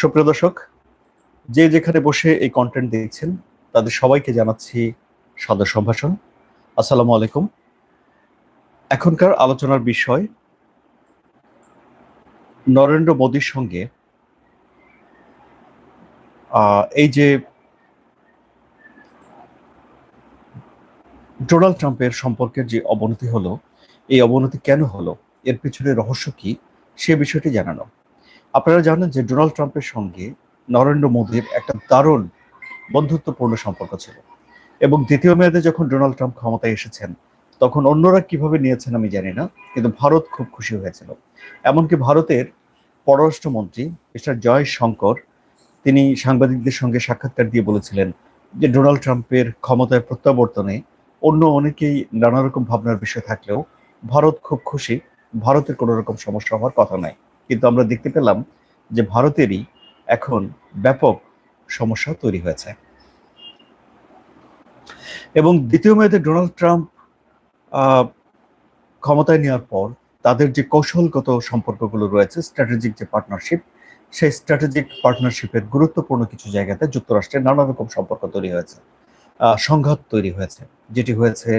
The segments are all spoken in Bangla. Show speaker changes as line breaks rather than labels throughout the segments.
সুপ্রিয় দর্শক, যে যেখানে বসে এই কন্টেন্ট দেখছেন, তাদের সবাইকে জানাচ্ছি সাদর সম্ভাষণ। আসসালামু আলাইকুম। এখনকার আলোচনার বিষয়, নরেন্দ্র মোদীর সঙ্গে এই যে ডোনাল্ড ট্রাম্পের সম্পর্কের যে অবনতি হলো, এই অবনতি কেন হলো, এর পিছনে রহস্য কি, সে বিষয়টি জানানো। আপনারা জানেন যে ডোনাল্ড ট্রাম্পের সঙ্গে নরেন্দ্র মোদীর একটা দারুণ বন্ধুত্বপূর্ণ সম্পর্ক ছিল। এবং দ্বিতীয় মেয়াদে যখন ডোনাল্ড ট্রাম্প ক্ষমতায় এসেছেন, তখন অন্যরা কীভাবে নিয়েছেন আমি জানি না, কিন্তু ভারত খুব খুশি হয়েছিল। এমনকি ভারতের পররাষ্ট্রমন্ত্রী মিস্টার জয় শঙ্কর তিনি সাংবাদিকদের সঙ্গে সাক্ষাৎকার দিয়ে বলেছিলেন যে ডোনাল্ড ট্রাম্পের ক্ষমতায় প্রত্যাবর্তনে অন্য অনেকেই নানা রকম ভাবনার বিষয় থাকলেও ভারত খুব খুশি, ভারতের কোনো রকম সমস্যা হওয়ার কথা নাই কিন্তু আমরা দেখতে পেলাম যে ভারতেরই এখন ব্যাপক সমস্যা তৈরি হয়েছে। এবং দ্বিতীয় মেয়াদে ডোনাল্ড ট্রাম্প ক্ষমতায় নেওয়ার পর তাদের যে কৌশলগত সম্পর্কগুলো রয়েছে, স্ট্র্যাটেজিক যে পার্টনারশিপ, সেই স্ট্র্যাটেজিক পার্টনারশিপের গুরুত্বপূর্ণ কিছু জায়গাতে যুক্তরাষ্ট্রের নানা রকম সম্পর্ক তৈরি হয়েছে। সংঘাত তৈরি হয়েছে, যেটি হয়েছে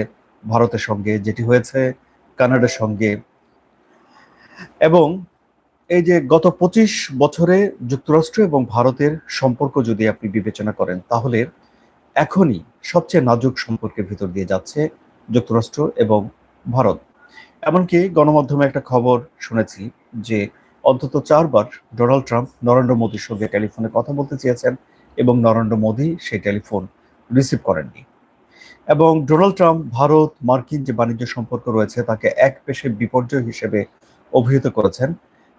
ভারতের সঙ্গে, যেটি হয়েছে কানাডার সঙ্গে। এবং এই যে গত পঁচিশ বছরে যুক্তরাষ্ট্র এবং ভারতের সম্পর্ক যদি আপনি বিবেচনা করেন, তাহলে এখনই সবচেয়ে নাজুক সম্পর্কের ভিতর দিয়ে যাচ্ছে যুক্তরাষ্ট্র এবং ভারত। এমনকি গণমাধ্যমে একটা খবর শুনেছি যে অন্তত চারবার ডোনাল্ড ট্রাম্প নরেন্দ্র মোদীর সঙ্গে টেলিফোনে কথা বলতে চেয়েছেন এবং নরেন্দ্র মোদী সেই টেলিফোন রিসিভ করেননি। এবং ডোনাল্ড ট্রাম্প ভারত, মার্কিন যে বাণিজ্য সম্পর্ক রয়েছে, তাকে এক পেশে বিপর্যয় হিসেবে অভিহিত করেছেন।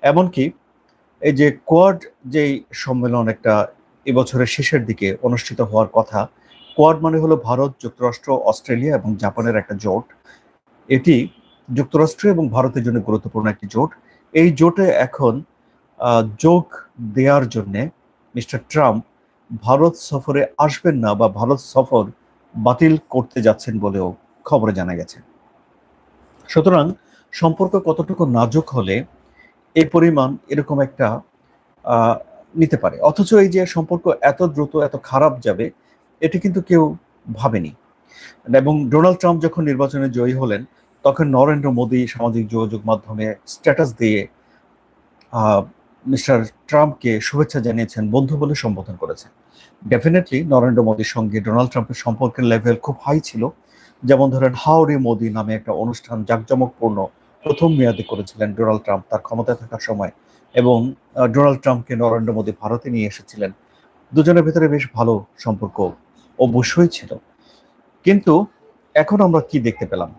এমনকি এই যে কোয়াড যেই সম্মেলন একটা এবছরের শেষের দিকে অনুষ্ঠিত হওয়ার কথা, কোয়াড মানে হলো ভারত, যুক্তরাষ্ট্র, অস্ট্রেলিয়া এবং জাপানের একটা জোট। এটি যুক্তরাষ্ট্র এবং ভারতের জন্য গুরুত্বপূর্ণ একটি জোট। এই জোটে এখন যোগ দেওয়ার জন্য মিস্টার ট্রাম্প ভারত সফরে আসবেন না বা ভারত সফর বাতিল করতে যাচ্ছেন বলেও খবরে জানা গেছে। সুতরাং সম্পর্ক কতটুকু নাজুক হলে এই পরিমাণ এরকম একটা নিতে পারে। অথচ এই যে সম্পর্ক এত দ্রুত, এত খারাপ যাবে, এটি কিন্তু কেউ ভাবেনি। এবং ডোনাল্ড ট্রাম্প যখন নির্বাচনে জয়ী হলেন, তখন নরেন্দ্র মোদী সামাজিক যোগাযোগ মাধ্যমে স্ট্যাটাস দিয়ে মিস্টার ট্রাম্পকে শুভেচ্ছা জানিয়েছেন, বন্ধু বলে সম্বোধন করেছেন। ডেফিনেটলি নরেন্দ্র মোদীর সঙ্গে ডোনাল্ড ট্রাম্পের সম্পর্কের লেভেল খুব হাই ছিল। যেমন ধরেন, হাওড়ি মোদি নামে একটা অনুষ্ঠান, জাঁকজমকপূর্ণ প্রথম মেয়াদে করেছিলেন ডোনাল্ড ট্রাম্প তার ক্ষমতায় থাকার সময় এবং ডোনাল্ড ট্রাম্পকে নরেন্দ্র মোদী ভারতে নিয়ে এসেছিলেন। দুজনের ভেতরে বেশ ভালো সম্পর্ক অবশ্যই ছিল। কিন্তু এখন আমরা কি দেখতে পেলাম?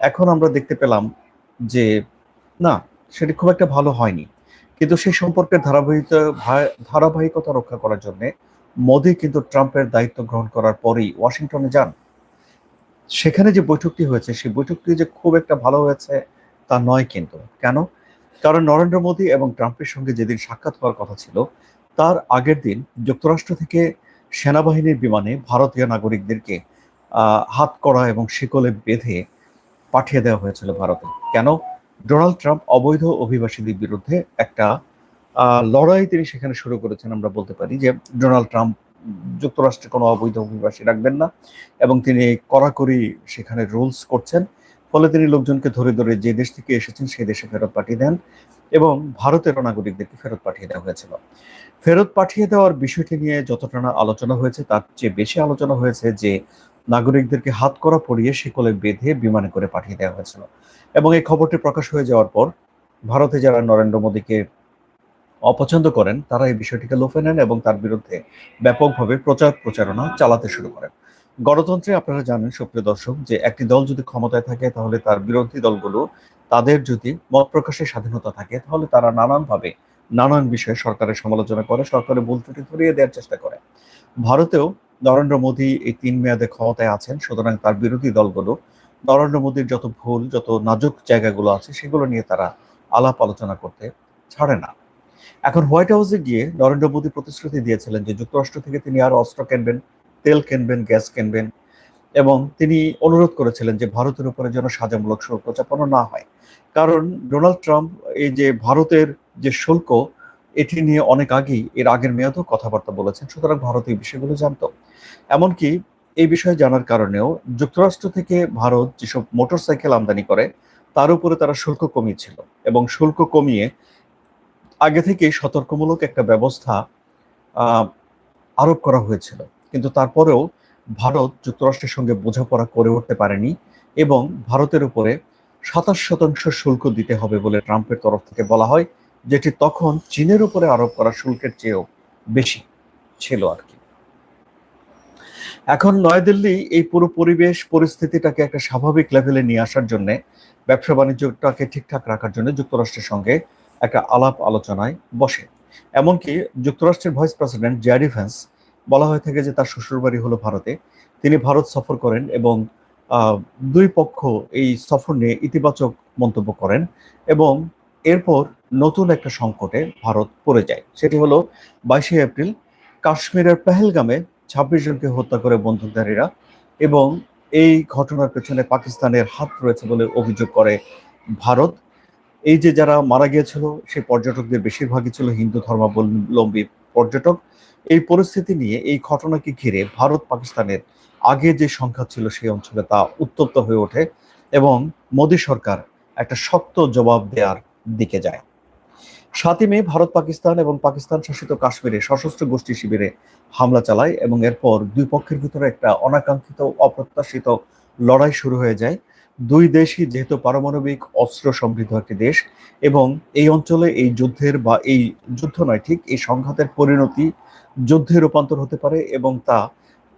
এখন আমরা দেখতে পেলাম যে, না, সেটি খুব একটা ভালো হয়নি। কিন্তু সেই সম্পর্কের ধারাবাহিকতা ধারাবাহিকতা রক্ষা করার জন্য মোদি কিন্তু ট্রাম্পের দায়িত্ব গ্রহণ করার পরেই ওয়াশিংটনে যান। সেখানে যে বৈঠকটি হয়েছে, সেই বৈঠকটি যে খুব একটা ভালো হয়েছে তা নয় কিন্তু। কেন? কারণ নরেন্দ্র মোদী এবং ট্রাম্পের সঙ্গে যেদিন সাক্ষাৎ হওয়ার কথা ছিল, তার আগের দিন যুক্তরাষ্ট্র থেকে সেনাবাহিনীর বিমানে ভারতীয় নাগরিকদেরকে হাত করা এবং শিকলে বেঁধে পাঠিয়ে দেওয়া হয়েছিল ভারতে। কেন? ডোনাল্ড ট্রাম্প অবৈধ অভিবাসীদের বিরুদ্ধে একটা লড়াই তিনি সেখানে শুরু করেছেন, আমরা বলতে পারি যে ডোনাল্ড ট্রাম্প যুক্তরাষ্ট্রে কোনো অবৈধ অভিবাসী রাখবেন না এবং তিনি কড়াকড়ি সেখানে রুলস করছেন। ফলে তিনি লোকজনকে ধরে ধরে যে দেশ থেকে এসেছেন সেই দেশে ফেরত পাঠিয়ে দেন এবং ভারতের নাগরিকদেরকে ফেরত পাঠিয়ে দেওয়া হয়েছিল। ফেরত পাঠিয়ে দেওয়ার বিষয়টি নিয়ে যতটা না আলোচনা হয়েছে, তার চেয়ে বেশি আলোচনা হয়েছে যে নাগরিকদেরকে হাত করা পরিয়ে শিকলে বেঁধে বিমানে করে পাঠিয়ে দেওয়া হয়েছিল। এবং এই খবরটি প্রকাশ হয়ে যাওয়ার পর ভারতে যারা নরেন্দ্র মোদীকে অপছন্দ করেন, তারা এই বিষয়টিকে লোফে নেন এবং তার বিরুদ্ধে ব্যাপকভাবে প্রচার প্রচারণা চালাতে শুরু করেন। গণতন্ত্রে আপনারা জানেন, সুপ্রিয় দর্শক, যে একটি দল যদি ক্ষমতায় থাকে, তাহলে তার বিরোধী দলগুলো তাদের যদি মত প্রকাশের স্বাধীনতা থাকে, তাহলে তারা নানানভাবে নানান বিষয়ে সরকারের সমালোচনা করে, সরকারের ভুল ত্রুটি ধরিয়ে দেওয়ার চেষ্টা করে। ভারতেও নরেন্দ্র মোদী এই তিন মেয়াদে ক্ষমতায় আছেন, সুতরাং তার বিরোধী দলগুলো নরেন্দ্র মোদীর যত ভুল, যত নাজুক জায়গাগুলো আছে, সেগুলো নিয়ে তারা আলাপ আলোচনা করতে ছাড়ে না। এখন হোয়াইট হাউসে গিয়ে নরেন্দ্র মোদী প্রতিশ্রুতি দিয়েছিলেন যে যুক্তরাষ্ট্র থেকে তিনি আরও অস্ত্র কিনবেন। তেল কিনবেন, গ্যাস কিনবেন এবং তিনি অনুরোধ করেছিলেন যে ভারতের উপরে যেন সাজামূলক শুল্ক চাপানো না হয়। কারণ ডোনাল্ড ট্রাম্প এই যে ভারতের যে শুল্ক, এটি নিয়ে অনেক আগেই এর আগের মেয়াদেও কথাবার্তা বলেছেন, সুতরাং ভারত এই বিষয়গুলো জানতো। এমনকি এই বিষয়ে জানার কারণেও যুক্তরাষ্ট্র থেকে ভারত যেসব মোটরসাইকেল আমদানি করে, তার উপরে তারা শুল্ক কমিয়েছিল এবং শুল্ক কমিয়ে আগে থেকেই সতর্কমূলক একটা ব্যবস্থা আরোপ করা হয়েছিল। কিন্তু তারপরেও ভারত যুক্তরাষ্ট্রের সঙ্গে বোঝাপড়া করে উঠতে পারেনি এবং ভারতের উপরে সাতাশ শতাংশ শুল্ক দিতে হবে বলে ট্রাম্পের তরফ থেকে বলা হয়, যেটি তখন চীনের উপরে আরোপ করা শুল্কের চেয়েও বেশি ছিল আর কি। এখন নয়াদিল্লি এই পুরো পরিবেশ পরিস্থিতিটাকে একটা স্বাভাবিক লেভেলে নিয়ে আসার জন্য, ব্যবসা বাণিজ্যটাকে ঠিকঠাক রাখার জন্য যুক্তরাষ্ট্রের সঙ্গে একটা আলাপ আলোচনায় বসে। এমনকি যুক্তরাষ্ট্রের ভাইস প্রেসিডেন্ট জ্যারি ভ্যান্স বলা হয়ে থাকে যে তার শ্বশুরবাড়ি হলো ভারতে। তিনি ভারত সফর করেন এবং দুই পক্ষ এই সফর নিয়ে ইতিবাচক মন্তব্য করেন এবং এরপর নতুন একটা সংকটে ভারত পড়ে যায়। সেটি হলো বাইশে এপ্রিল, কাশ্মীরের পেহেলগামে ছাব্বিশ জনকে হত্যা করে বন্দুকধারীরা এবং এই ঘটনার পেছনে পাকিস্তানের হাত রয়েছে বলে অভিযোগ করে ভারত। এই যে যারা মারা গিয়েছিল সেই পর্যটকদের বেশিরভাগই ছিল হিন্দু ধর্মাবলম্বী পর্যটক। এই পরিস্থিতি নিয়ে, এই ঘটনাকে ঘিরে ভারত পাকিস্তানের আগে যে সংখ্যা ছিল সেই অঞ্চলে তা উত্তপ্ত হয়ে ওঠে এবং মোদী সরকার একটা শক্ত জবাব দেওয়ার দিকে যায়। সাতই মে ভারত, পাকিস্তান এবং পাকিস্তান শাসিত কাশ্মীরে সশস্ত্র গোষ্ঠী শিবিরে হামলা চালায় এবং এরপর দুই পক্ষের ভিতরে একটা অনাকাঙ্ক্ষিত, অপ্রত্যাশিত লড়াই শুরু হয়ে যায়। দুই দেশই যেহেতু পারমাণবিক অস্ত্র সমৃদ্ধ একটি দেশ, এবং এই অঞ্চলে এই যুদ্ধের বা এই যুদ্ধ নয়, ঠিক এই সংঘাতের পরিণতি যুদ্ধে রূপান্তর হতে পারে এবং তা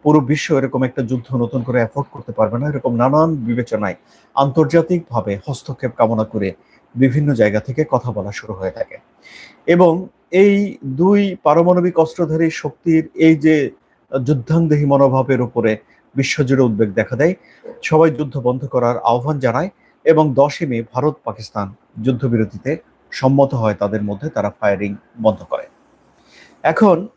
পুরো বিশ্ব এরকম একটা যুদ্ধ নতুন করে অ্যাফোর্ড করতে পারবে না, এরকম নানান বিবেচনায় আন্তর্জাতিকভাবে হস্তক্ষেপ কামনা করে বিভিন্ন জায়গা থেকে কথা বলা শুরু হয়ে থাকে। এবং এই দুই পারমাণবিক অস্ত্রধারী শক্তির এই যে যুদ্ধাংদেহী মনোভাবের উপরে বিশ্বজুড়ে উদ্বেগ দেখা দেয়। সবাই যুদ্ধ বন্ধ করার আহ্বান জানায় এবং দশই মে ভারত পাকিস্তান যুদ্ধবিরতিতে সম্মত হয় তাদের মধ্যে তারা ফায়ারিং বন্ধ করে। এখন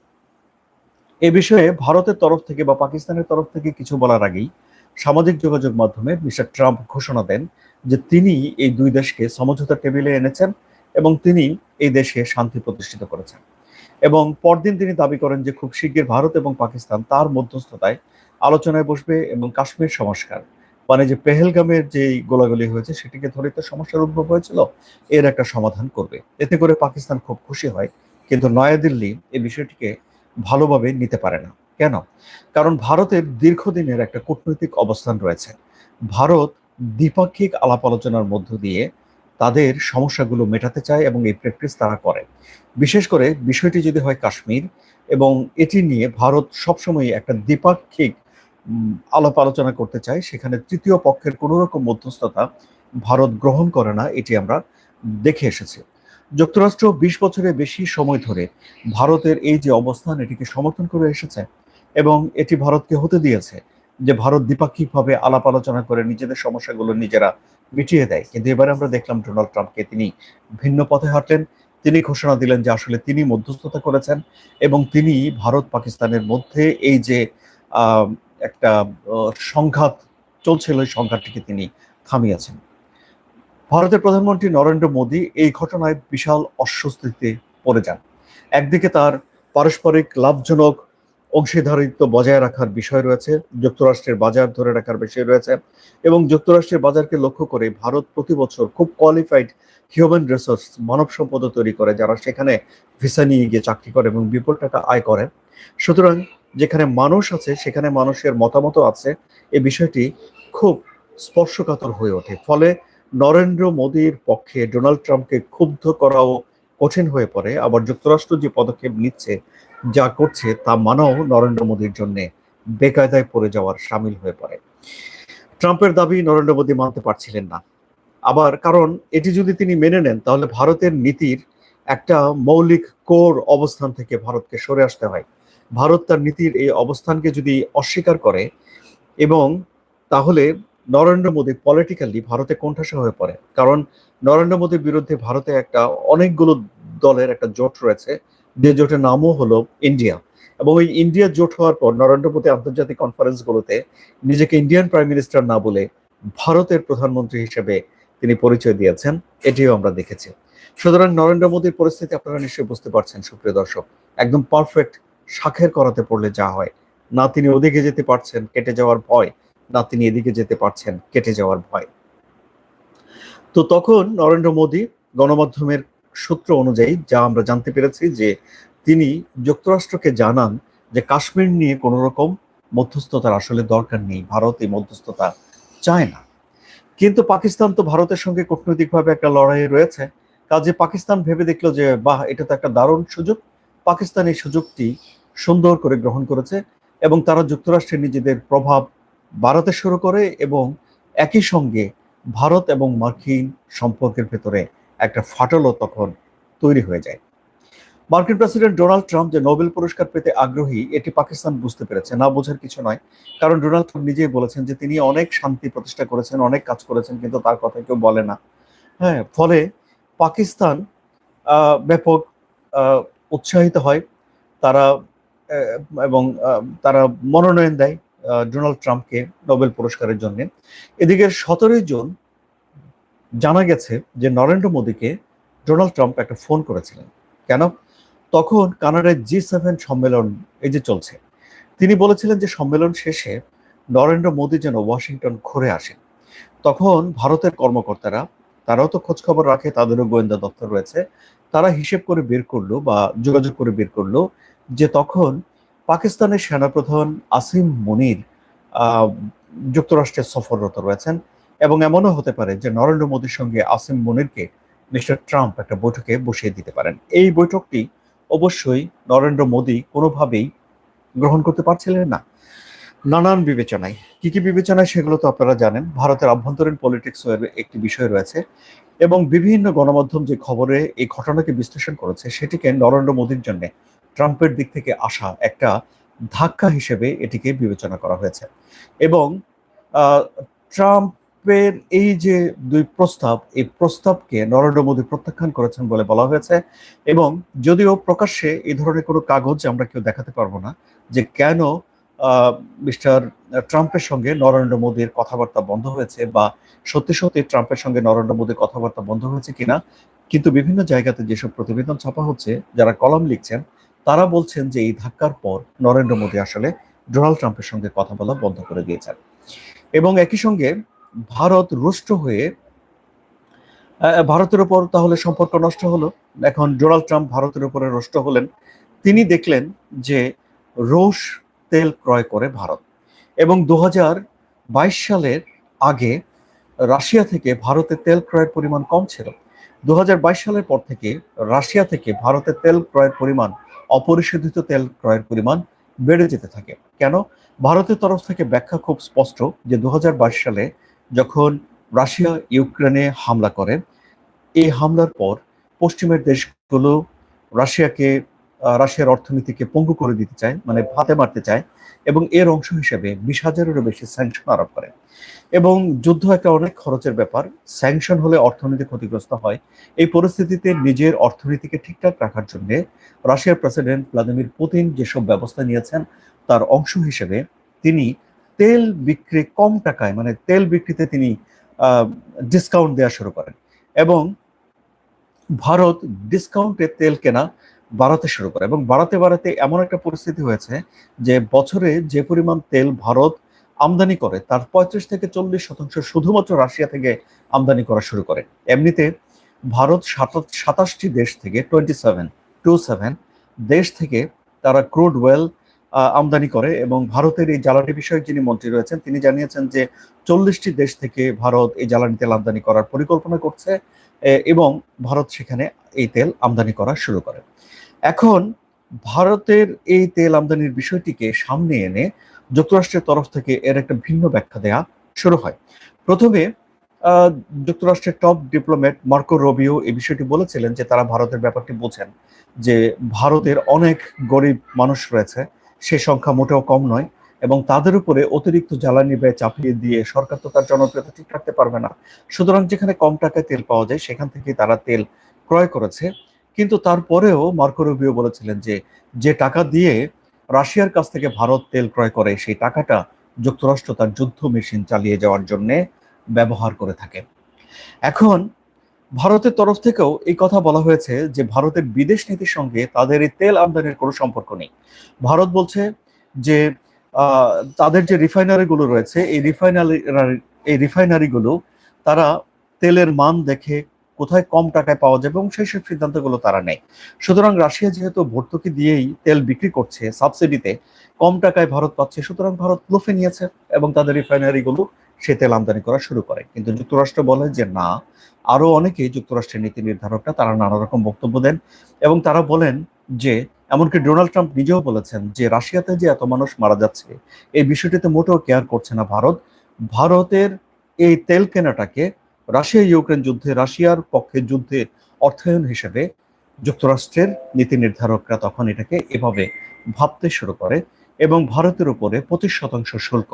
এ বিষয়ে ভারতের তরফ থেকে বা পাকিস্তানের তরফ থেকে কিছু বলার আগেই সামাজিক যোগাযোগ মাধ্যমে মিস্টার ট্রাম্প ঘোষণা দেন যে তিনি এই দুই দেশকে সমঝোতা টেবিলে এনেছেন এবং তিনি এই দেশে শান্তি প্রতিষ্ঠিত করেছেন। এবং পরদিন তিনি দাবি করেন যে খুব শীঘ্র ভারত এবং পাকিস্তান তার মধ্যস্থতায় আলোচনায় বসবে এবং কাশ্মীর সংস্কার। মানে যে পেহেলগামের যে গোলাগুলি হয়েছে, সেটিকে ধরে তো সমস্যার উদ্ভব হয়েছিল, এর একটা সমাধান করবে। এতে করে পাকিস্তান খুব খুশি হয়, কিন্তু নয়াদিল্লি এই বিষয়টিকে ভালোভাবে নিতে পারে না। কেন? কারণ ভারতের দীর্ঘদিনের একটা কূটনৈতিক অবস্থান রয়েছে। ভারত দ্বিপাক্ষিক আলাপ আলোচনার মধ্য দিয়ে তাদের সমস্যাগুলো মেটাতে চায় এবং এই প্র্যাকটিস তারা করে। বিশেষ করে বিষয়টি যদি হয় কাশ্মীর, এবং এটি নিয়ে ভারত সবসময় একটা দ্বিপাক্ষিক আলাপ আলোচনা করতে চাই। সেখানে তৃতীয় পক্ষের কোনো রকম মধ্যস্থতা ভারত গ্রহণ করে না, এটি আমরা দেখে এসেছি। যুক্তরাষ্ট্র বিশ বছরের বেশি সময় ধরে ভারতের এই যে অবস্থান, এটিকে সমর্থন করে এসেছে এবং এটি ভারতকে হতে দিয়েছে যে ভারত দ্বিপাক্ষিকভাবে আলাপ আলোচনা করে নিজেদের সমস্যাগুলো নিজেরা মিটিয়ে দেয়। কিন্তু এবারে আমরা দেখলাম ডোনাল্ড ট্রাম্পকে তিনি ভিন্ন পথে হাঁটলেন। তিনি ঘোষণা দিলেন যে আসলে তিনি মধ্যস্থতা করেছেন এবং তিনি ভারত পাকিস্তানের মধ্যে এই যে একটা সংঘাত চলছিল এই সংঘাতটিকে তিনি থামিয়েছেন। ভারতের প্রধানমন্ত্রী নরেন্দ্র মোদী এই ঘটনায় বিশাল অস্বস্তিতে পড়ে যান। একদিকে তার পারস্পরিক লাভজনক অংশীদারিত্ব বজায় রাখার বিষয় রয়েছে, যুক্তরাষ্ট্রের বাজার ধরে রাখার বিষয় রয়েছে এবং যুক্তরাষ্ট্রের বাজারকে লক্ষ্য করে ভারত প্রতি বছর খুব কোয়ালিফাইড হিউম্যান রিসোর্স মানব সম্পদ তৈরি করে, যারা সেখানে ভিসা নিয়ে গিয়ে চাকরি করে এবং বিপুল টাকা আয় করে। সুতরাং যেখানে মানুষ আছে, সেখানে মানুষের মতামত আছে। এ বিষয়টি খুব স্পর্শকাতর হয়ে ওঠে। ফলে নরেন্দ্র মোদীর পক্ষে ডোনাল্ড ট্রাম্পকে ক্ষুব্ধ করাও কঠিন হয়ে পড়ে। আবার যুক্তরাষ্ট্র যে পদক্ষেপ নিচ্ছে, যা করছে, তা মানাও নরেন্দ্র মোদীর জন্য বেকায়দায় পড়ে যাওয়ার সামিল হয়ে পড়ে। ট্রাম্পের দাবি নরেন্দ্র মোদী মানতে পারছিলেন না। আবার কারণ, এটি যদি তিনি মেনে নেন, তাহলে ভারতের নীতির একটা মৌলিক কোর অবস্থান থেকে ভারতকে সরে আসতে হয়। ভারত তার নীতির এই অবস্থানকে যদি অস্বীকার করে এবং তাহলে নরেন্দ্র মোদী পলিটিক্যালি ভারতে কোণঠাসা হয়ে পড়ে। কারণ নরেন্দ্র মোদীর বিরুদ্ধে ভারতে একটা অনেকগুলো দলের একটা জোট রয়েছে, যে জোটের নামও হলো ইন্ডিয়া। এবং ওই ইন্ডিয়া জোট হওয়ার পর নরেন্দ্র মোদী আন্তর্জাতিক কনফারেন্সগুলোতে নিজেকে ইন্ডিয়ান প্রাইম মিনিস্টার না বলে ভারতের প্রধানমন্ত্রী হিসেবে তিনি পরিচয় দিয়েছেন, এটিও আমরা দেখেছি। সুতরাং নরেন্দ্র মোদীর পরিস্থিতি আপনারা নিশ্চয়ই বুঝতে পারছেন, সুপ্রিয় দর্শক। একদম পারফেক্ট শাখের করাতে পড়লে যা হয়। না তিনি ওদিকে যেতে পারছেন, কেটে যাওয়ার ভয়। না তিনি এদিকে যেতে পারছেন, কেটে যাওয়ার ভয়। তো তখন নরেন্দ্র মোদী গণমাধ্যমের সূত্র অনুযায়ী যা আমরা জানতে পেরেছি যে তিনি যুক্তরাষ্ট্রকে জানান যে কাশ্মীর নিয়ে কোনো রকম মধ্যস্থতার আসলে দরকার নেই, ভারত এই মধ্যস্থতা চায় না। কিন্তু পাকিস্তান তো ভারতের সঙ্গে কূটনৈতিকভাবে একটা লড়াই রয়েছে। কাজে পাকিস্তান ভেবে দেখল যে, বাহ, এটা তো একটা দারুণ সুযোগ। পাকিস্তান এই সুযোগটি সুন্দর করে গ্রহণ করেছে এবং তারা যুক্তরাষ্ট্রে নিজেদের প্রভাব বাড়াতে শুরু করে এবং একই সঙ্গে ভারত এবং মার্কিন সম্পর্কের ভেতরে একটা ফাটলও তখন তৈরি হয়ে যায়। মার্কিন প্রেসিডেন্ট ডোনাল্ড ট্রাম্প যে নোবেল পুরস্কার পেতে আগ্রহী, এটি পাকিস্তান বুঝতে পেরেছে। না বোঝার কিছু নয়, কারণ ডোনাল্ড ট্রাম্প নিজেই বলেছেন যে তিনি অনেক শান্তি প্রতিষ্ঠা করেছেন, অনেক কাজ করেছেন, কিন্তু তার কথা কেউ বলে না। হ্যাঁ ফলে পাকিস্তান ব্যাপক উৎসাহিত হয়। তারা এবং তারা মনোনয়ন দেয় ডোনাল্ড ট্রাম্পকে নোবেল পুরস্কারের জন্য। এদিকে সতেরোই জুন জানা গেছে যে নরেন্দ্র মোদীকে ডোনাল্ড ট্রাম্প একটা ফোন করেছিলেন। কেন? তখন কানাডার জি সেভেন সম্মেলন এই যে চলছে, তিনি বলেছিলেন যে সম্মেলন শেষে নরেন্দ্র মোদী যেন ওয়াশিংটন ঘুরে আসেন। তখন ভারতের কর্মকর্তারা, তারাও তো খোঁজখবর রাখে, তাদেরও গোয়েন্দা দপ্তর রয়েছে তারা হিসেব করে বের করল বা যোগাযোগ করে বের করল যে তখন পাকিস্তানের সেনাপ্রধান আসিম মনির যুক্তরাষ্ট্রে সফররত রয়েছেন এবং এমনও হতে পারে যে নরেন্দ্র মোদীর সঙ্গে আসিম মনিরকে মিস্টার ট্রাম্প একটা বৈঠকে বসিয়ে দিতে পারেন। এই বৈঠকটি অবশ্যই নরেন্দ্র মোদী কোনোভাবেই গ্রহণ করতে পারছিলেন না। নানান বিবেচনায়। কি কি বিবেচনায় সেগুলো তো আপনারা জানেন। ভারতের আভ্যন্তরীণ পলিটিক্স একটি বিষয় রয়েছে। এবং বিভিন্ন গণমাধ্যম যে খবরে এই ঘটনাকে বিশ্লেষণ করেছে, সেটিকে নরেন্দ্র মোদীর জন্য ট্রাম্পের দিক থেকে আসা একটা ধাক্কা হিসেবে এটিকে বিবেচনা করা হয়েছে। এবং ট্রাম্পের এই যে দুই প্রস্তাব, এই প্রস্তাবকে নরেন্দ্র মোদী প্রত্যাখ্যান করেছেন বলে বলা হয়েছে এবং যদিও প্রকাশ্যে এই ধরনের কোনো কাগজ আমরা কেউ দেখাতে পারব না যে কেন মিস্টার ট্রাম্পের সঙ্গে নরেন্দ্র মোদীর কথাবার্তা বন্ধ হয়েছে বা সত্যি সত্যি ট্রাম্পের সঙ্গে নরেন্দ্র মোদীর কথাবার্তা বন্ধ হয়েছে কিনা, কিন্তু বিভিন্ন জায়গাতে যেসব প্রতিবেদন ছাপা হচ্ছে, যারা কলম লিখছেন, তারা বলছেন যে এই ধাক্কার পর নরেন্দ্র মোদী আসলে ডোনাল্ড ট্রাম্পের সঙ্গে কথা বলা বন্ধ করে দিয়েছেন। এবং একই সঙ্গে ভারত রুষ্ট হয়ে ভারতের উপর তাহলে সম্পর্ক নষ্ট হলো। এখন ডোনাল্ড ট্রাম্প ভারতের উপরে রুষ্ট হলেন। তিনি দেখলেন যে রোষ তেল ক্রয় করে ভারত। এবং দু বাইশ সালের আগে রাশিয়া থেকে ভারতে তেল ক্রয়ের পরিমাণ কম ছিল। দু হাজার বাইশ সালের পর থেকে রাশিয়া থেকে ভারতে তেল ক্রয়ের পরিমাণ, অপরিশোধিত তেল ক্রয়ের পরিমাণ বেড়ে যেতে থাকে। কেন? ভারতের তরফ থেকে ব্যাখ্যা খুব স্পষ্ট যে দু হাজার বাইশ সালে যখন রাশিয়া ইউক্রেনে হামলা করে, এই হামলার পর পশ্চিমের দেশগুলো রাশিয়াকে রাশিয়ার অর্থনীতিকে পঙ্গু করে দিতে চায় মানে ভাতে মারতে চায়, এবং এর অংশ হিসেবে বিশ হাজারেরও বেশি স্যাংশন আরোপ করে। এবং যুদ্ধ একটা অনেক খরচের ব্যাপার স্যাংশন হলে অর্থনীতি ক্ষতিগ্রস্ত হয়। এই পরিস্থিতিতে নিজের অর্থনীতিকে ঠিকঠাক রাখার জন্য রাশিয়ার প্রেসিডেন্ট ভ্লাদিমির পুতিন যেসব ব্যবস্থা নিয়েছেন, তার অংশ হিসেবে তিনি তেল বিক্রি কম টাকায় মানে তেল বিক্রিতে তিনি ডিসকাউন্ট দেওয়া শুরু করেন। এবং ভারত ডিসকাউন্টে তেল কেনা বাড়াতে শুরু করে এবং বাড়াতে বাড়াতে এমন একটা পরিস্থিতি হয়েছে যে বছরে যে পরিমাণ তেল ভারত আমদানি করে, তার পঁয়ত্রিশ থেকে চল্লিশ শতাংশ শুধুমাত্র রাশিয়া থেকে আমদানি করা শুরু করে। এমনিতে ভারত সাতা- সাতাশটি দেশ থেকে টোয়েন্টি সেভেন টু সেভেন দেশ থেকে তারা ক্রুড ওয়েল আমদানি করে এবং ভারতের এই জ্বালানি বিষয়ক যিনি মন্ত্রী রয়েছেন, তিনি জানিয়েছেন যে চল্লিশটি দেশ থেকে ভারত এই জ্বালানি তেল আমদানি করার পরিকল্পনা করছে এবং ভারত সেখানে এই তেল আমদানি করা শুরু করে। এখন ভারতের এই তেল আমদানির বিষয়টিকে সামনে এনে যুক্তরাষ্ট্রের তরফ থেকে এর একটা ভিন্ন ব্যাখ্যা দেয়া শুরু হয়। প্রথমে যুক্তরাষ্ট্রের টপ ডিপ্লোম্যাট মার্কো রবিও এই বিষয়টি বলেছিলেন যে তারা ভারতের ব্যাপারটি বোঝেন যে ভারতের অনেক গরিব মানুষ রয়েছে, সে সংখ্যা মোটেও কম নয় এবং তাদের উপরে অতিরিক্ত জ্বালানি ব্যয় চাপিয়ে দিয়ে সরকার তো তার জনপ্রিয়তা ঠিক রাখতে পারবে না। সুতরাং যেখানে কম টাকায় তেল পাওয়া যায়, সেখান থেকে তারা তেল ক্রয় করেছে। কিন্তু তারপরেও মার্কো রুবিও বলেছিলেন যে যে টাকা দিয়ে রাশিয়ার কাছ থেকে ভারত তেল ক্রয় করে, সেই টাকাটা যুক্তরাষ্ট্র তার যুদ্ধ মেশিন চালিয়ে যাওয়ার জন্য ব্যবহার করে থাকে। এখন ভারতের তরফ থেকেও এই কথা বলা হয়েছে যে, ভারতের বিদেশ নীতির সঙ্গে তাদের এই তেল আমদানির কোনো সম্পর্ক নেই। ভারত বলছে যে তাদের যে রিফাইনারিগুলো রয়েছে, এই রিফাইনারি, এই রিফাইনারিগুলো তারা তেলের মান দেখে কোথায় কম টাকায় পাওয়া যাবে এবং সেই সব সিদ্ধান্তগুলো তারা নেয়। সুতরাং রাশিয়া যেহেতু ভর্তুকি দিয়েই তেল বিক্রি করছে, সাবসিডিতে কম টাকায় ভারত পাচ্ছে, সুতরাং ভারত লোফে নিয়েছে এবং তাদের রিফাইনারিগুলো সে তেল আমদানি করা শুরু করে। কিন্তু যুক্তরাষ্ট্র বলে যে না আরও অনেকেই যুক্তরাষ্ট্রের নীতি নির্ধারকরা তারা নানা রকম বক্তব্য দেন এবং তারা বলেন যে, এমনকি ডোনাল্ড ট্রাম্প নিজেও বলেছেন যে, রাশিয়াতে যে এত মানুষ মারা যাচ্ছে, এই বিষয়টিতে মোটেও কেয়ার করছে না ভারত। ভারতের এই তেল কেনাটাকে রাশিয়া, ইউক্রেন যুদ্ধে, রাশিয়ার পক্ষে যুদ্ধে অর্থায়ন হিসেবে যুক্তরাষ্ট্রের নীতি নির্ধারকরা তখন এটাকে এভাবে ভাবতে শুরু করে এবং ভারতের উপরে পঁচিশ শতাংশ শুল্ক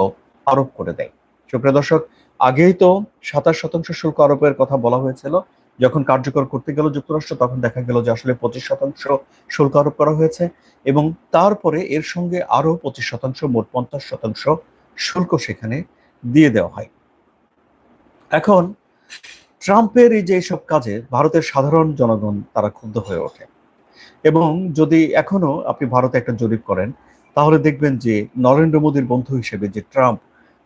আরোপ করে দেয়। সুপ্রিয় দর্শক, আগেই তো সাতাশ শতাংশ শুল্ক আরোপের কথা বলা হয়েছিল। যখন কার্যকর করতে গেল যুক্তরাষ্ট্র, তখন দেখা গেল যে আসলে পঁচিশ শতাংশ শুল্ক আরোপ করা হয়েছে এবং তারপরে এর সঙ্গে আরও পঁচিশ শতাংশ, মোট পঞ্চাশ শতাংশ শুল্ক সেখানে দিয়ে দেওয়া হয়। এখন ট্রাম্পের এই যে সব কাজে ভারতের সাধারণ জনগণ তারা ক্ষুব্ধ হয়ে ওঠে। এবং যদি এখনও আপনি ভারতে একটা জরিপ করেন, তাহলে দেখবেন যে নরেন্দ্র মোদীর বন্ধু হিসেবে যে ট্রাম্প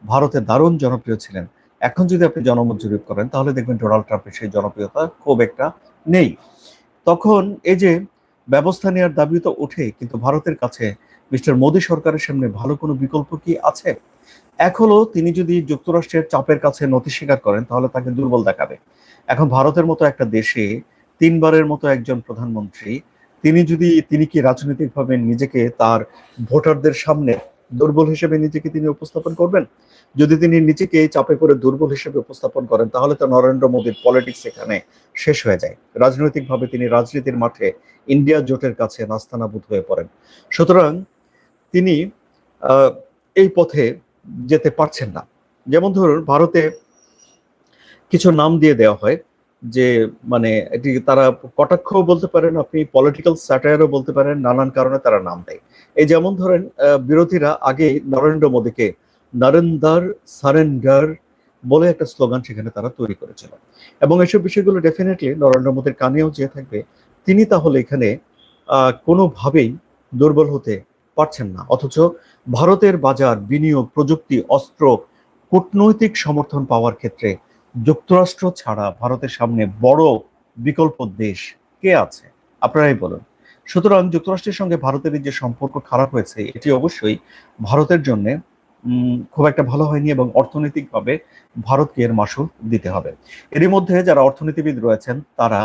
ভারতে দারুণ জনপ্রিয় ছিলেন, এখন যদি আপনি জনমত জরিপ করেন, তাহলে দেখবেন ডোনাল্ড ট্রাম্পের সেই জনপ্রিয়তা খুব একটা নেই। তখন এই যে ব্যবস্থা নেওয়ার দাবি তো ওঠে কিন্তু ভারতের কাছে মিস্টার মোদী সরকারের সামনে ভালো কোনো বিকল্প কি আছে? হলো, তিনি যদি যুক্তরাষ্ট্রের চাপের কাছে নথি স্বীকার করেন, তাহলে তাকে দুর্বল দেখাবে। এখন ভারতের মতো একটা দেশে তিনবারের মতো একজন প্রধানমন্ত্রী, তিনি যদি, তিনি কি রাজনৈতিকভাবে নিজেকে তার ভোটারদের সামনে দুর্বল হিসেবে নিজেকে তিনি উপস্থাপন করবেন? যদি তিনি নিজেকে চাপে করে দুর্বল হিসেবে উপস্থাপন করেন, তাহলে তো নরেন্দ্র মোদীর পলিটিক্স এখানে শেষ হয়ে যায়। রাজনৈতিকভাবে তিনি রাজনীতির মাঠে ইন্ডিয়া জোটের কাছে নাস্তানাবুদ হয়ে পড়েন। সুতরাং তিনি এই পথে যেতে পারছেন না। যেমন ধরুন, ভারতে কিছু নাম দিয়ে দেওয়া হয় যে মানে এটি তারা কটাক্ষ বলতে পারেন, আপনি পলিটিক্যাল স্যাটায়ারও বলতে পারেন, নানান কারণে তারা নাম দেয়। এই যেমন ধরেন বিরোধীরা আগে নরেন্দ্র মোদীকে নরেন্দার সারেন্ডার বলে একটা স্লোগান সেখানে তারা তৈরি করেছিল। এবং এসব বিষয়গুলো ডেফিনেটলি নরেন্দ্র মোদীর কানেও যেয়ে থাকবে। তিনি তাহলে এখানে কোনোভাবেই দুর্বল হতে পারছেন না। অথচ ভারতের বাজার, বিনিয়োগ, প্রযুক্তি, অস্ত্র, কূটনৈতিক সমর্থন পাওয়ার ক্ষেত্রে যুক্তরাষ্ট্র ছাড়া ভারতের সামনে বড় বিকল্প দেশ কে আছে? আপনারাই বলুন। সুতরাং যুক্তরাষ্ট্রের সঙ্গে ভারতের যে সম্পর্ক খারাপ হয়েছে, এটি অবশ্যই ভারতের জন্য খুব একটা ভালো হয়নি এবং অর্থনৈতিকভাবে ভারতকে এর মাসুল দিতে হবে। এরই মধ্যে যারা অর্থনীতিবিদ রয়েছেন, তারা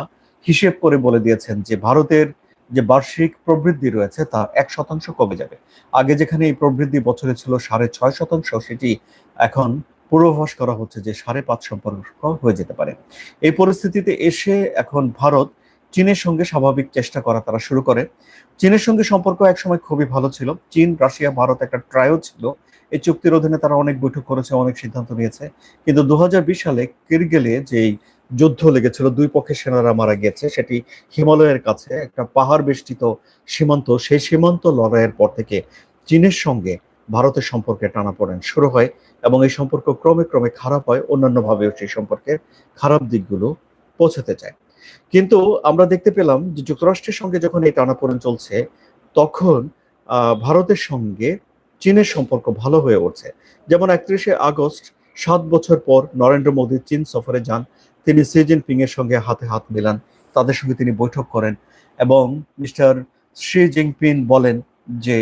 হিসেব করে বলে দিয়েছেন যে ভারতের যে বার্ষিক প্রবৃদ্ধি রয়েছে তা এক শতাংশ কমে যাবে। আগে যেখানে এই প্রবৃদ্ধি বছরে ছিল সাড়ে ছয় শতাংশ, সেটি এখন পূর্বাভাস করা হচ্ছে যে সাড়ে পাঁচ সম্পর্ক হয়ে যেতে পারে। এই পরিস্থিতিতে এসে এখন ভারত চীনের সঙ্গে স্বাভাবিক চেষ্টা করা তারা শুরু করে। চীনের সঙ্গে সম্পর্ক একসময় খুবই ভালো ছিল। চীন, রাশিয়া, ভারত একটা ট্রায়ও ছিল। এই চুক্তির অধীনে তারা অনেক বৈঠক করেছে, অনেক সিদ্ধান্ত নিয়েছে। কিন্তু দু হাজার বিশ সালে কিরগেলে যেই যুদ্ধ লেগেছিল, দুই পক্ষের সেনারা মারা গেছে সেটি হিমালয়ের কাছে একটা পাহাড় বেষ্টিত সীমান্ত, সেই সীমান্ত লড়াইয়ের পর থেকে চীনের সঙ্গে ভারতের সম্পর্কে টানাপোড়েন শুরু হয় এবং এই সম্পর্ক ক্রমে ক্রমে খারাপ হয়, অন্যান্যভাবেও সেই সম্পর্কের খারাপ দিকগুলো পৌঁছাতে চায়। কিন্তু আমরা দেখতে পেলাম যে যুক্তরাষ্ট্রের সঙ্গে যখন এই টানাপোড়েন চলছে, তখন ভারতের সঙ্গে চীনের সম্পর্ক ভালো হয়ে উঠছে। যেমন একত্রিশে আগস্ট, সাত বছর পর নরেন্দ্র মোদী চীন সফরে যান। তিনি সি জিনপিং এর সঙ্গে হাতে হাত মিলান, তাদের সঙ্গে তিনি বৈঠক করেন এবং মিস্টার শি জিনপিং বলেন যে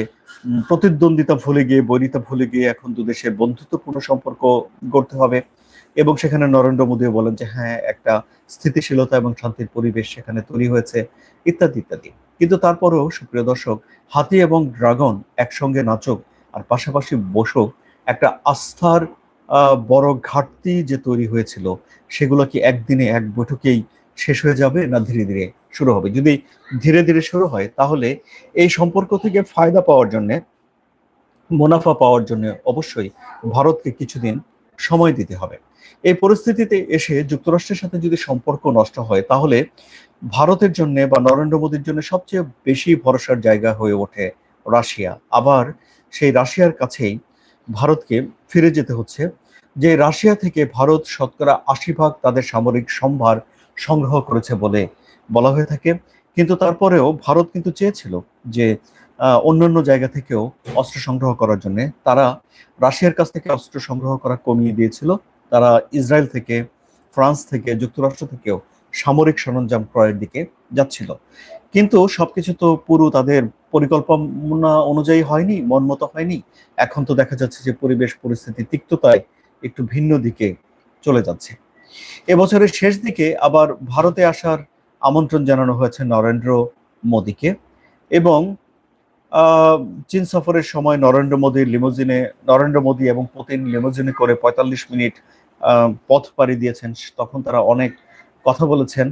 প্রতিদ্বন্দ্বিতা ভুলে গিয়ে, বৈরিতা ভুলে গিয়ে এখন দু দেশের বন্ধুত্বপূর্ণ সম্পর্ক গড়তে হবে এবং সেখানে নরেন্দ্র মোদীও বলেন যে হ্যাঁ একটা স্থিতিশীলতা এবং শান্তির পরিবেশ সেখানে তৈরি হয়েছে, ইত্যাদি ইত্যাদি। কিন্তু তারপরেও সুপ্রিয় দর্শক, হাতি এবং ড্রাগন একসঙ্গে নাচক আর পাশাপাশি বসুক একটা আস্থার বড় ঘাটতি যে তৈরি হয়েছিল, সেগুলো কি একদিনে এক বৈঠকেই শেষ হয়ে যাবে না ধীরে ধীরে শুরু হবে? যদি ধীরে ধীরে শুরু হয়, তাহলে এই সম্পর্ক থেকে ফায়দা পাওয়ার জন্য, মুনাফা পাওয়ার জন্য অবশ্যই ভারতকে কিছুদিন সময় দিতে হবে। এই পরিস্থিতিতে এসে যুক্তরাষ্ট্রের সাথে যদি সম্পর্ক নষ্ট হয়, তাহলে ভারতের জন্য বা নরেন্দ্র মোদীর জন্য সবচেয়ে বেশি ভরসার জায়গা হয়ে ওঠে রাশিয়া। আবার সেই রাশিয়ার কাছেই ভারতকে ফিরে যেতে হচ্ছে, যে রাশিয়া থেকে ভারত শতকরা আশি ভাগ তাদের সামরিক সম্ভার সংগ্রহ করেছে বলে বলা হয়ে থাকে। কিন্তু তারপরেও ভারত কিন্তু চেয়েছিল যে অন্যান্য জায়গা থেকেও অস্ত্র সংগ্রহ করার জন্য। তারা রাশিয়ার কাছ থেকে অস্ত্র সংগ্রহ করা কমিয়ে দিয়েছিল। তারা ইসরায়েল থেকে, ফ্রান্স থেকে, যুক্তরাষ্ট্র থেকেও সামরিক সরঞ্জাম ক্রয়ের দিকে যাচ্ছিল। কিন্তু সবকিছু তো পুরো তাদের পরিকল্পনা অনুযায়ী হয়নি মন মতো হয়নি। এখন তো দেখা যাচ্ছে যে পরিবেশ পরিস্থিতি তিক্ততায় একটু ভিন্ন দিকে চলে যাচ্ছে। এবছরের শেষ দিকে আবার ভারতে আসার আমন্ত্রণ জানানো হয়েছে নরেন্দ্র মোদীকে এবং চীন সফরের সময় নরেন্দ্র মোদীর লিমোজিনে, নরেন্দ্র মোদী এবং পুতিন লিমোজিনে করে পঁয়তাল্লিশ মিনিট পথ পাড়ি দিয়েছেন। তখন তারা অনেক কথা বলেছেন।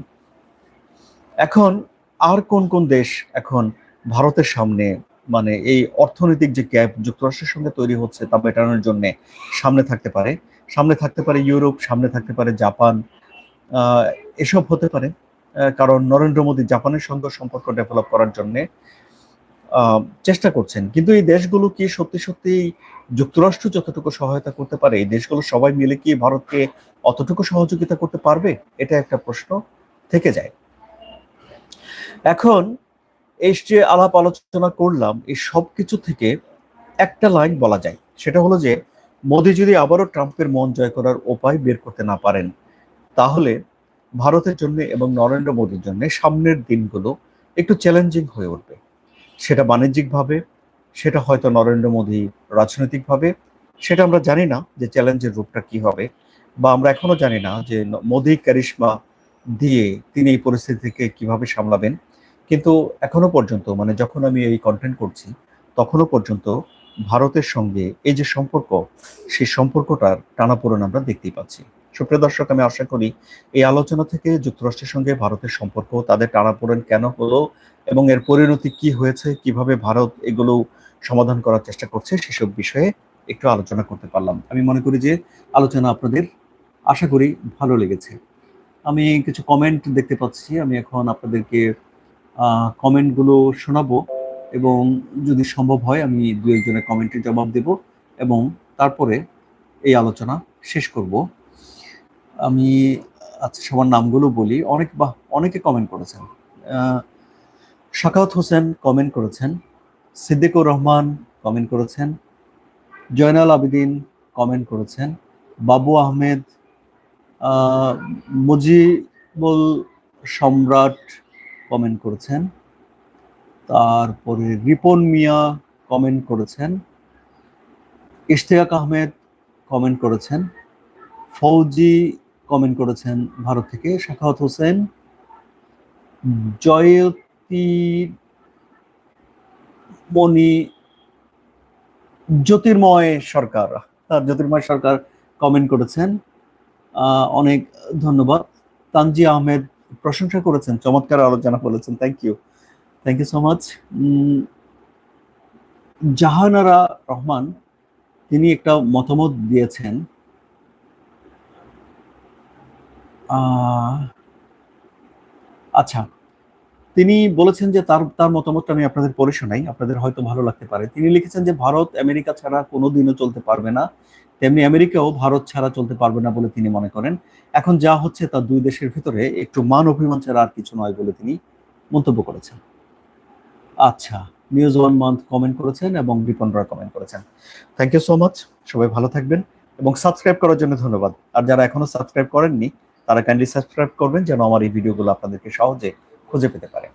এখন আর কোন কোন দেশ এখন ভারতের সামনে মানে এই অর্থনৈতিক যে গ্যাপ যুক্তরাষ্ট্রের সঙ্গে তৈরি হচ্ছে তা মেটানোর জন্য সামনে থাকতে পারে। সামনে থাকতে পারে ইউরোপ, সামনে থাকতে পারে জাপান। এসব হতে পারে। কারণ নরেন্দ্র মোদী জাপানের সঙ্গে সম্পর্ক ডেভেলপ করার জন্য চেষ্টা করছেন। কিন্তু এই দেশগুলো কি সত্যি সত্যি যুক্তরাষ্ট্র যতটুকু সহায়তা করতে পারে, এই দেশগুলো সবাই মিলে কি ভারতকে অতটুকু সহযোগিতা করতে পারবে? এটা একটা প্রশ্ন থেকে যায়। এখন এই যে আলাপ আলোচনা করলাম, এই সব কিছু থেকে একটা লাইন বলা যায়। সেটা হলো যে, মোদি যদি আবারও ট্রাম্পের মন জয় করার উপায় বের করতে না পারেন, তাহলে ভারতের জন্য এবং নরেন্দ্র মোদীর জন্য সামনের দিনগুলো একটু চ্যালেঞ্জিং হয়ে উঠবে। সেটা বাণিজ্যিকভাবে, সেটা হয়তো নরেন্দ্র মোদী রাজনৈতিকভাবে, সেটা আমরা জানি না যে চ্যালেঞ্জের রূপটা কি হবে বা আমরা এখনও জানি না যে মোদী ক্যারিশমা দিয়ে তিনি এই পরিস্থিতিকে কীভাবে সামলাবেন। কিন্তু এখনও পর্যন্ত মানে যখন আমি এই কন্টেন্ট করছি তখনও পর্যন্ত ভারতের সঙ্গে এই যে সম্পর্ক, সেই সম্পর্কটার টানাপোড়েন আমরা দেখতেই পাচ্ছি। সুপ্রিয় দর্শক, আমি আশা করি এই আলোচনা থেকে যুক্তরাষ্ট্রের সঙ্গে ভারতের সম্পর্ক তাদের টানাপোড়েন কেন হলো এবং এর পরিণতি কি হয়েছে, কীভাবে ভারত এগুলো সমাধান করার চেষ্টা করছে সেসব বিষয়ে একটু আলোচনা করতে পারলাম। আমি মনে করি যে আলোচনা আপনাদের আশা করি ভালো লেগেছে। আমি কিছু কমেন্ট দেখতে পাচ্ছি, আমি এখন আপনাদেরকে কমেন্টগুলো শোনাবো এবং যদি সম্ভব হয় আমি দু একজনের কমেন্টের জবাব দেব এবং তারপরে এই আলোচনা শেষ করব। আমি আচ্ছা সবার নামগুলো বলি। অনেক বা অনেকে কমেন্ট করেছেন। শাকাওয়াত হোসেন কমেন্ট করেছেন। সিদ্দিকুর রহমান কমেন্ট করেছেন। জয়নাল আবেদিন কমেন্ট করেছেন। বাবু আহমেদ আহ, মুজিবুল সম্রাট কমেন্ট করেছেন। তারপরে রিপন মিয়া কমেন্ট করেছেন। ইশতিয়াক আহমেদ কমেন্ট করেছেন। ফৌজি কমেন্ট করেছেন ভারত থেকে শাখাওয়াত হোসেন। জয়তী মণি জ্যোতির্ময় সরকার আহ, জ্যোতির্ময় সরকার কমেন্ট করেছেন। অনেক ধন্যবাদ। তানজি আহমেদ প্রশংসা করেছেন চমৎকার আলোচনা বলেছেন। Thank you thank you so much Jahanara Rahman তিনি একটা মতামত দিয়েছেন। আচ্ছা তিনি বলেছেন যে তার তার মতামতটা আমি আপনাদের পড়ে শোনাই, আপনাদের হয়তো ভালো লাগতে পারে। তিনি লিখেছেন যে, ভারত আমেরিকা ছাড়া কোনোদিনও চলতে পারবে না। তেমনি আমেরিকাও ভারত ছাড়া চলতে পারবে না বলে তিনি মনে করেন। এখন যা হচ্ছে তা দুই দেশের ভিতরে একটু মান অভিমান ছাড়া আর কিছু নয় বলে তিনি মন্তব্য করেছেন। আচ্ছা নিউজ ওয়ান মান্থ কমেন্ট করেছেন এবং রয় কমেন্ট করেছেন। থ্যাংক ইউ সো মাচ সবাই ভালো থাকবেন এবং সাবস্ক্রাইব করার জন্য ধন্যবাদ। আর যারা এখনও সাবস্ক্রাইব করেননি তারা কাইন্ডলি সাবস্ক্রাইব করবেন যেন আমার এই ভিডিওগুলো আপনাদেরকে সহজে খুঁজে পেতে পারে।